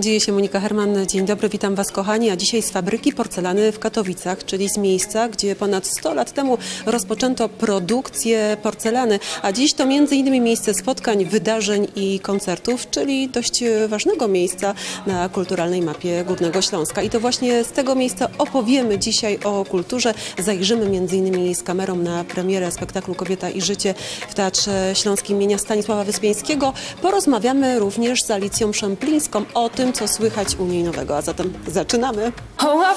Dzieje się Monika Herman. Dzień dobry, witam Was kochani. A dzisiaj z fabryki porcelany w Katowicach, czyli z miejsca, gdzie ponad 100 lat temu rozpoczęto produkcję porcelany. A dziś to między innymi miejsce spotkań, wydarzeń i koncertów, czyli dość ważnego miejsca na kulturalnej mapie Górnego Śląska. I to właśnie z tego miejsca opowiemy dzisiaj o kulturze. Zajrzymy między innymi z kamerą na premierę spektaklu Kobieta i życie w Teatrze Śląskim imienia Stanisława Wyspiańskiego. Porozmawiamy również z Alicją Szemplińską o tym, co słychać u niej nowego. A zatem zaczynamy. Oh,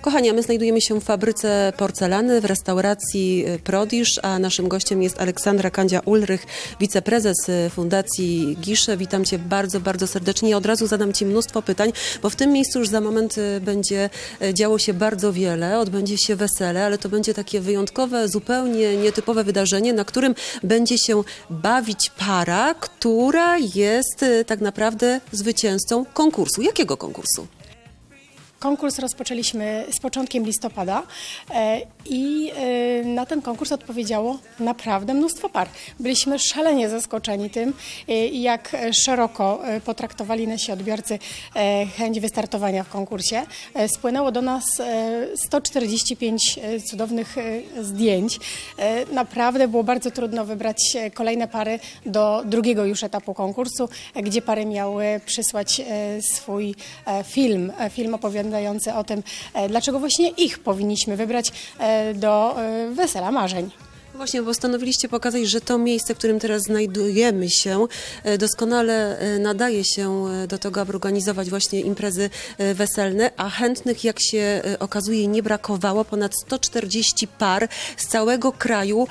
Kochani, my znajdujemy się w fabryce porcelany w restauracji y, Prodisz, a naszym gościem jest Aleksandra Kandzia-Ulrych, wiceprezes y, Fundacji Gisze. Witam Cię bardzo, bardzo serdecznie. Od razu zadam Ci mnóstwo pytań, bo w tym miejscu już za moment y, będzie działo się bardzo wiele, odbędzie się wesele, ale to będzie takie wyjątkowe, zupełnie nietypowe wydarzenie, na którym będzie się bawić para, która jest tak naprawdę zwycięzcą konkursu. Jakiego konkursu? Konkurs rozpoczęliśmy z początkiem listopada e, i e, na ten konkurs odpowiedziało naprawdę mnóstwo par. Byliśmy szalenie zaskoczeni tym, e, jak szeroko potraktowali nasi odbiorcy chęć wystartowania w konkursie. Spłynęło do nas e, 145 e, cudownych zdjęć. Naprawdę było bardzo trudno wybrać kolejne pary do drugiego już etapu konkursu, gdzie pary miały przysłać swój film, film opowiadający o tym, e, dlaczego właśnie ich powinniśmy wybrać e, do e, wesela marzeń. Właśnie, bo postanowiliście pokazać, że to miejsce, w którym teraz znajdujemy się, doskonale nadaje się do tego, aby organizować właśnie imprezy weselne, a chętnych, jak się okazuje, nie brakowało. Ponad 140 par z całego kraju.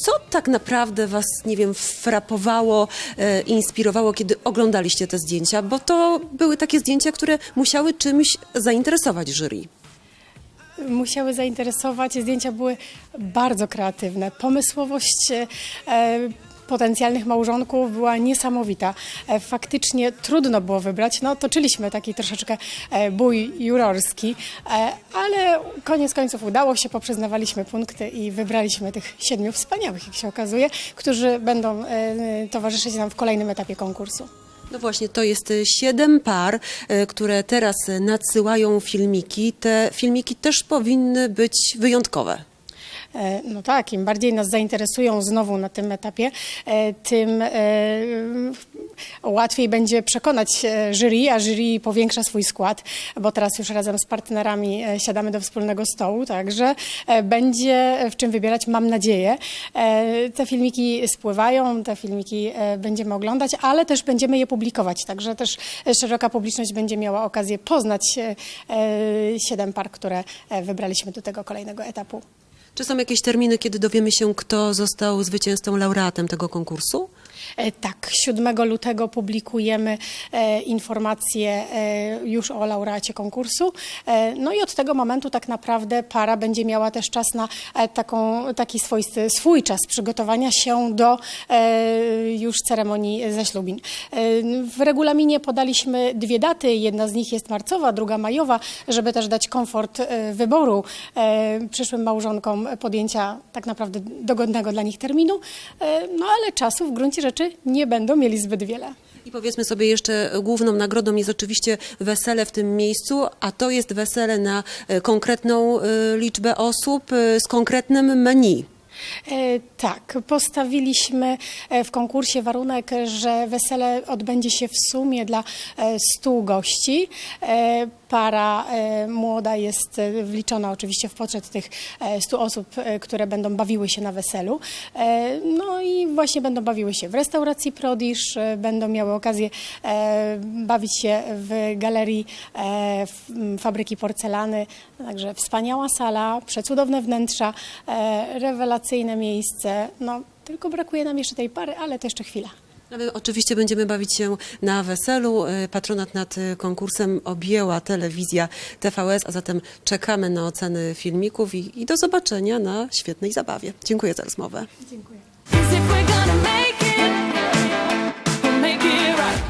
Co tak naprawdę Was, nie wiem, frapowało, e, inspirowało, kiedy oglądaliście te zdjęcia? Bo to były takie zdjęcia, które musiały czymś zainteresować jury. musiały zainteresować. Zdjęcia były bardzo kreatywne. Pomysłowość e, potencjalnych małżonków była niesamowita. E, faktycznie trudno było wybrać. No, toczyliśmy taki troszeczkę e, bój jurorski, e, ale koniec końców udało się, poprzyznawaliśmy punkty i wybraliśmy tych siedmiu wspaniałych, jak się okazuje, którzy będą towarzyszyć nam w kolejnym etapie konkursu. No właśnie, to jest siedem par, które teraz nadsyłają filmiki. Te filmiki też powinny być wyjątkowe. E, No tak, im bardziej nas zainteresują znowu na tym etapie, e, tym e, łatwiej będzie przekonać jury, a jury powiększa swój skład, bo teraz już razem z partnerami siadamy do wspólnego stołu, także będzie w czym wybierać, mam nadzieję. Te filmiki spływają, te filmiki będziemy oglądać, ale też będziemy je publikować, także też szeroka publiczność będzie miała okazję poznać siedem par, które wybraliśmy do tego kolejnego etapu. Czy są jakieś terminy, kiedy dowiemy się, kto został zwycięzcą, laureatem tego konkursu? E, Tak, 7 lutego publikujemy e, informacje e, już o laureacie konkursu. No i od tego momentu tak naprawdę para będzie miała też czas na taką, taki swoisty swój czas przygotowania się do już ceremonii zaślubin. W regulaminie podaliśmy dwie daty, jedna z nich jest marcowa, druga majowa, żeby też dać komfort wyboru przyszłym małżonkom podjęcia tak naprawdę dogodnego dla nich terminu. No ale czasu w gruncie rzeczy nie będą mieli zbyt wiele. I powiedzmy sobie jeszcze, główną nagrodą jest oczywiście wesele w tym miejscu, a to jest wesele na e, konkretną e, liczbę osób e, z konkretnym menu. E, Tak, postawiliśmy e, w konkursie warunek, że wesele odbędzie się w sumie dla e, 100 gości. Para e, młoda jest e, wliczona oczywiście w poczet tych e, 100 osób, e, które będą bawiły się na weselu. No i właśnie będą bawiły się w restauracji Prodisz, będą miały okazję bawić się w galerii fabryki porcelany. Także wspaniała sala, przecudowne wnętrza, rewelacyjne miejsce. No, tylko brakuje nam jeszcze tej pary, ale to jeszcze chwila. My oczywiście będziemy bawić się na weselu. E, Patronat nad e, konkursem objęła telewizja TVS, a zatem czekamy na oceny filmików i, i do zobaczenia na świetnej zabawie. Dziękuję za rozmowę. Dziękuję.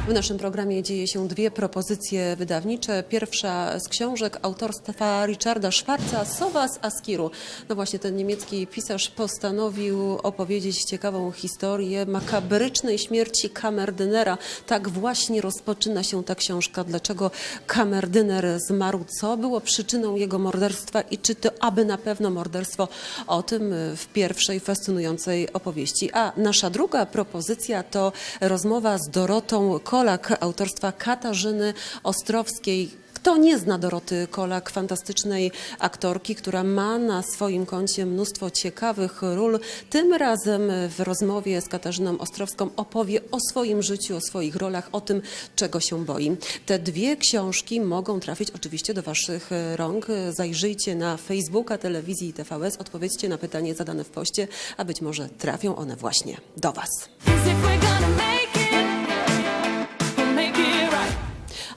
W naszym programie dzieje się dwie propozycje wydawnicze. Pierwsza z książek autorstwa Richarda Schwarza, Sowa z Askiru. No właśnie, ten niemiecki pisarz postanowił opowiedzieć ciekawą historię makabrycznej śmierci kamerdynera. Tak właśnie rozpoczyna się ta książka. Dlaczego kamerdyner zmarł? Co było przyczyną jego morderstwa i czy to aby na pewno morderstwo? O tym w pierwszej fascynującej opowieści. A nasza druga propozycja to rozmowa z Dorotą Kolak autorstwa Katarzyny Ostrowskiej. Kto nie zna Doroty Kolak, fantastycznej aktorki, która ma na swoim koncie mnóstwo ciekawych ról, tym razem w rozmowie z Katarzyną Ostrowską opowie o swoim życiu, o swoich rolach, o tym, czego się boi. Te dwie książki mogą trafić oczywiście do Waszych rąk. Zajrzyjcie na Facebooka telewizji TVS, odpowiedzcie na pytanie zadane w poście, a być może trafią one właśnie do Was.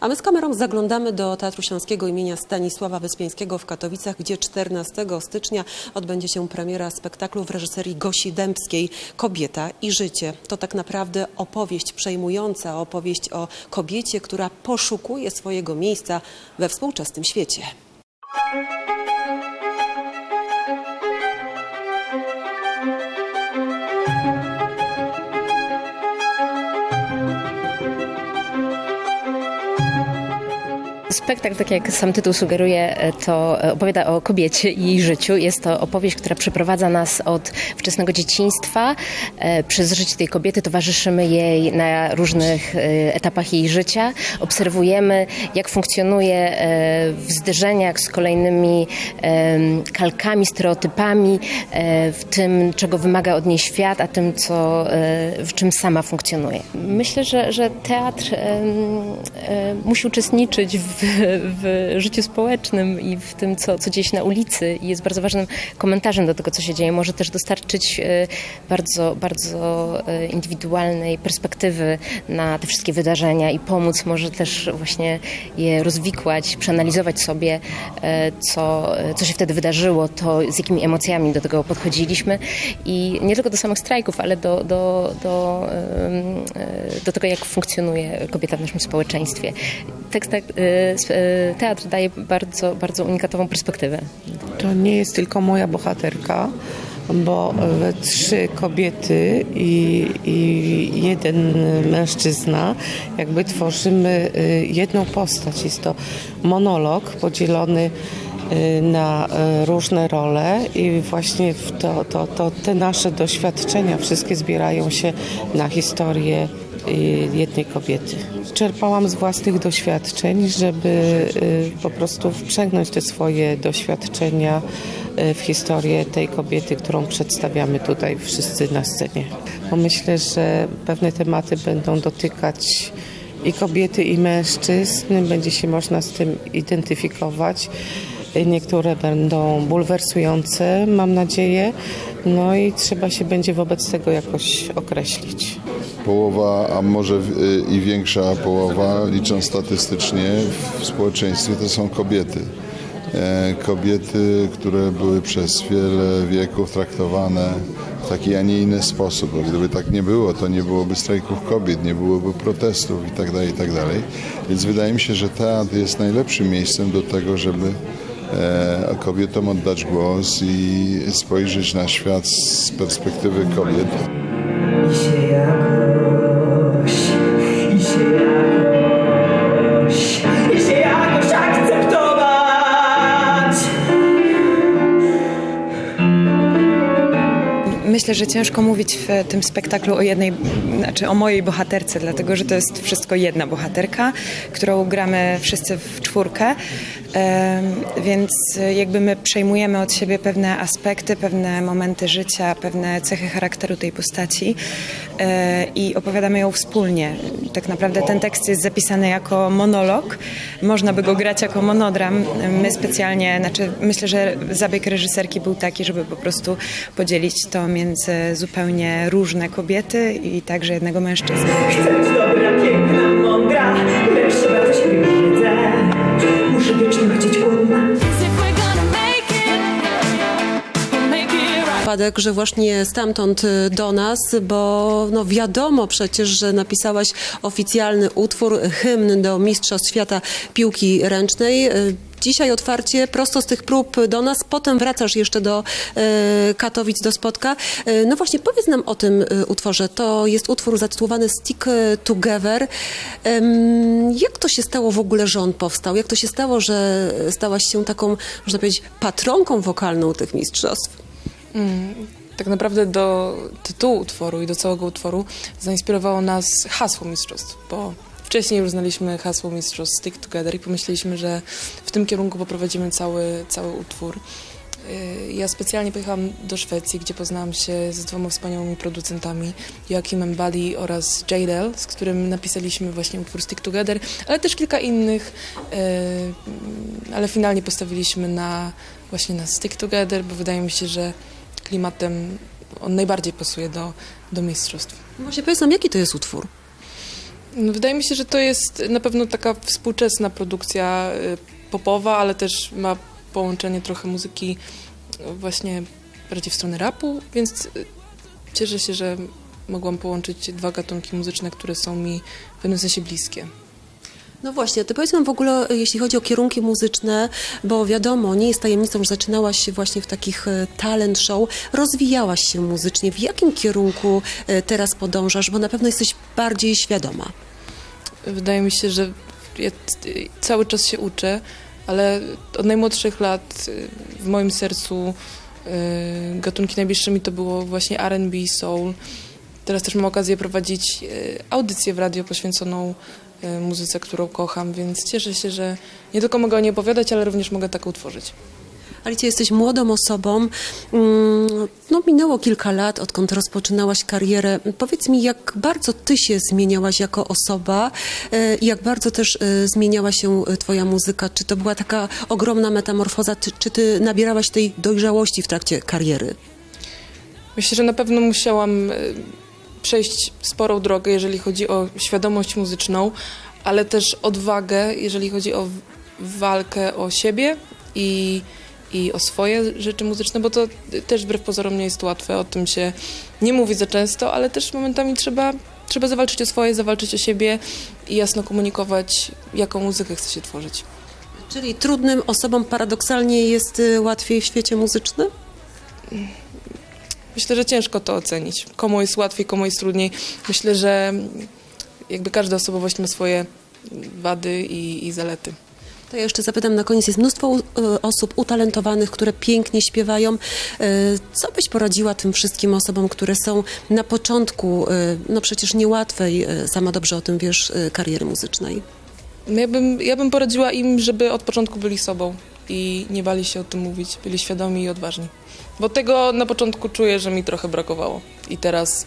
A my z kamerą zaglądamy do Teatru Śląskiego imienia Stanisława Wyspiańskiego w Katowicach, gdzie 14 stycznia odbędzie się premiera spektaklu w reżyserii Gosi Dębskiej Kobieta i życie. To tak naprawdę opowieść przejmująca, opowieść o kobiecie, która poszukuje swojego miejsca we współczesnym świecie. Spektakl, tak jak sam tytuł sugeruje, to opowiada o kobiecie i jej życiu. Jest to opowieść, która przeprowadza nas od wczesnego dzieciństwa. E, Przez życie tej kobiety towarzyszymy jej na różnych e, etapach jej życia. Obserwujemy, jak funkcjonuje e, w zderzeniach z kolejnymi kalkami, stereotypami, e, w tym, czego wymaga od niej świat, a tym, co, e, w czym sama funkcjonuje. Myślę, że, że teatr e, musi uczestniczyć w, w życiu społecznym i w tym, co, co dzieje się na ulicy i jest bardzo ważnym komentarzem do tego, co się dzieje. Może też dostarczyć e, bardzo, bardzo e, indywidualnej perspektywy na te wszystkie wydarzenia i pomóc może też właśnie je rozwikłać, przeanalizować sobie, e, co, co się wtedy wydarzyło, to z jakimi emocjami do tego podchodziliśmy i nie tylko do samych strajków, ale do, do, do, do tego, jak funkcjonuje kobieta w naszym społeczeństwie. Tekst, tak, sp- e, teatr daje bardzo, bardzo unikatową perspektywę. To nie jest tylko moja bohaterka, bo trzy kobiety i, i jeden mężczyzna jakby tworzymy y, jedną postać. Jest to monolog podzielony y, na y, różne role i właśnie to, to, to te nasze doświadczenia wszystkie zbierają się na historię y, jednej kobiety. Czerpałam z własnych doświadczeń, żeby y, po prostu wprzęgnąć te swoje doświadczenia y, w historię tej kobiety, którą przedstawiamy tutaj wszyscy na scenie. Bo myślę, że pewne tematy będą dotykać i kobiety, i mężczyzn. Będzie się można z tym identyfikować. Niektóre będą bulwersujące, mam nadzieję. No i trzeba się będzie wobec tego jakoś określić. Połowa, a może w- i większa połowa, licząc statystycznie, w społeczeństwie to są kobiety. E, Kobiety, które były przez wiele wieków traktowane w taki, a nie inny sposób. Gdyby tak nie było, to nie byłoby strajków kobiet, nie byłoby protestów itd. itd. Więc wydaje mi się, że teatr jest najlepszym miejscem do tego, żeby e, kobietom oddać głos i spojrzeć na świat z perspektywy kobiet. Myślę, że ciężko mówić w tym spektaklu o jednej, znaczy o mojej bohaterce, dlatego że to jest wszystko jedna bohaterka, którą gramy wszyscy w czwórkę. Więc jakby my przejmujemy od siebie pewne aspekty, pewne momenty życia, pewne cechy charakteru tej postaci e, i opowiadamy ją wspólnie. Tak naprawdę ten tekst jest zapisany jako monolog. Można by go grać jako monodram. My specjalnie, znaczy myślę, że zabieg reżyserki był taki, żeby po prostu podzielić to między zupełnie różne kobiety i także jednego mężczyznę. Chcę być dobra, piękna, mądra Lecz bardzo się brzydzę Muszę wiecznie chcieć głodna. Przypadek, że właśnie stamtąd y, do nas, bo no wiadomo przecież, że napisałaś oficjalny utwór, hymn do Mistrzostw Świata Piłki Ręcznej. Dzisiaj otwarcie prosto z tych prób do nas, potem wracasz jeszcze do e, Katowic, do Spotka. E, no właśnie, powiedz nam o tym e, utworze. To jest utwór zatytułowany Stick Together. Jak to się stało w ogóle, że on powstał? Jak to się stało, że stałaś się taką, można powiedzieć, patronką wokalną tych mistrzostw? Tak naprawdę do tytułu utworu i do całego utworu zainspirowało nas hasło mistrzostw, bo wcześniej już znaliśmy hasło mistrzostw Stick Together i pomyśleliśmy, że w tym kierunku poprowadzimy cały, cały utwór. Yy, Ja specjalnie pojechałam do Szwecji, gdzie poznałam się z dwoma wspaniałymi producentami, Joachimem Bali oraz Jadel, z którym napisaliśmy właśnie utwór Stick Together, ale też kilka innych, yy, ale finalnie postawiliśmy na właśnie na Stick Together, bo wydaje mi się, że klimatem on najbardziej pasuje do, do mistrzostw. Właśnie powiedz nam, jaki to jest utwór? Wydaje mi się, że to jest na pewno taka współczesna produkcja y, popowa, ale też ma połączenie trochę muzyki y, właśnie bardziej w stronę rapu, więc y, cieszę się, że mogłam połączyć dwa gatunki muzyczne, które są mi w pewnym sensie bliskie. No właśnie, ty powiedz nam w ogóle, e, jeśli chodzi o kierunki muzyczne, bo wiadomo, nie jest tajemnicą, że zaczynałaś się właśnie w takich e, talent show, rozwijałaś się muzycznie. W jakim kierunku e, teraz podążasz, bo na pewno jesteś bardziej świadoma. Wydaje mi się, że ja y, cały czas się uczę, ale od najmłodszych lat w moim sercu gatunki najbliższe mi to było właśnie R&B, soul. Teraz też mam okazję prowadzić audycję w radio poświęconą muzyce, którą kocham, więc cieszę się, że nie tylko mogę o niej opowiadać, ale również mogę tak utworzyć. Alicja, jesteś młodą osobą. Mm, No, minęło kilka lat, odkąd rozpoczynałaś karierę. Powiedz mi, jak bardzo ty się zmieniałaś jako osoba e, i jak bardzo też e, zmieniała się e, twoja muzyka? Czy to była taka ogromna metamorfoza, czy, czy ty nabierałaś tej dojrzałości w trakcie kariery? Myślę, że na pewno musiałam przejść sporą drogę, jeżeli chodzi o świadomość muzyczną, ale też odwagę, jeżeli chodzi o walkę o siebie i, i o swoje rzeczy muzyczne, bo to też wbrew pozorom nie jest łatwe, o tym się nie mówi za często, ale też momentami trzeba, trzeba zawalczyć o swoje, zawalczyć o siebie i jasno komunikować, jaką muzykę chce się tworzyć. Czyli trudnym osobom paradoksalnie jest y, łatwiej w świecie muzycznym? Myślę, że ciężko to ocenić. Komu jest łatwiej, komu jest trudniej. Myślę, że jakby każda osobowość ma swoje wady i, i zalety. To ja jeszcze zapytam na koniec. Jest mnóstwo y, osób utalentowanych, które pięknie śpiewają. Y, Co byś poradziła tym wszystkim osobom, które są na początku, y, no przecież niełatwej, sama dobrze o tym wiesz, kariery muzycznej? Ja bym, ja bym poradziła im, żeby od początku byli sobą i nie bali się o tym mówić, byli świadomi i odważni. Bo tego na początku czuję, że mi trochę brakowało i teraz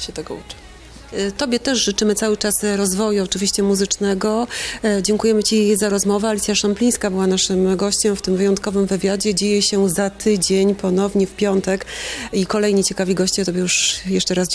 się tego uczę. Y, Tobie też życzymy cały czas rozwoju, oczywiście muzycznego. Y, Dziękujemy Ci za rozmowę. Alicja Szamplińska była naszym gościem w tym wyjątkowym wywiadzie. Dzieje się za tydzień, ponownie w piątek. I kolejni ciekawi goście, Tobie już jeszcze raz dziękuję.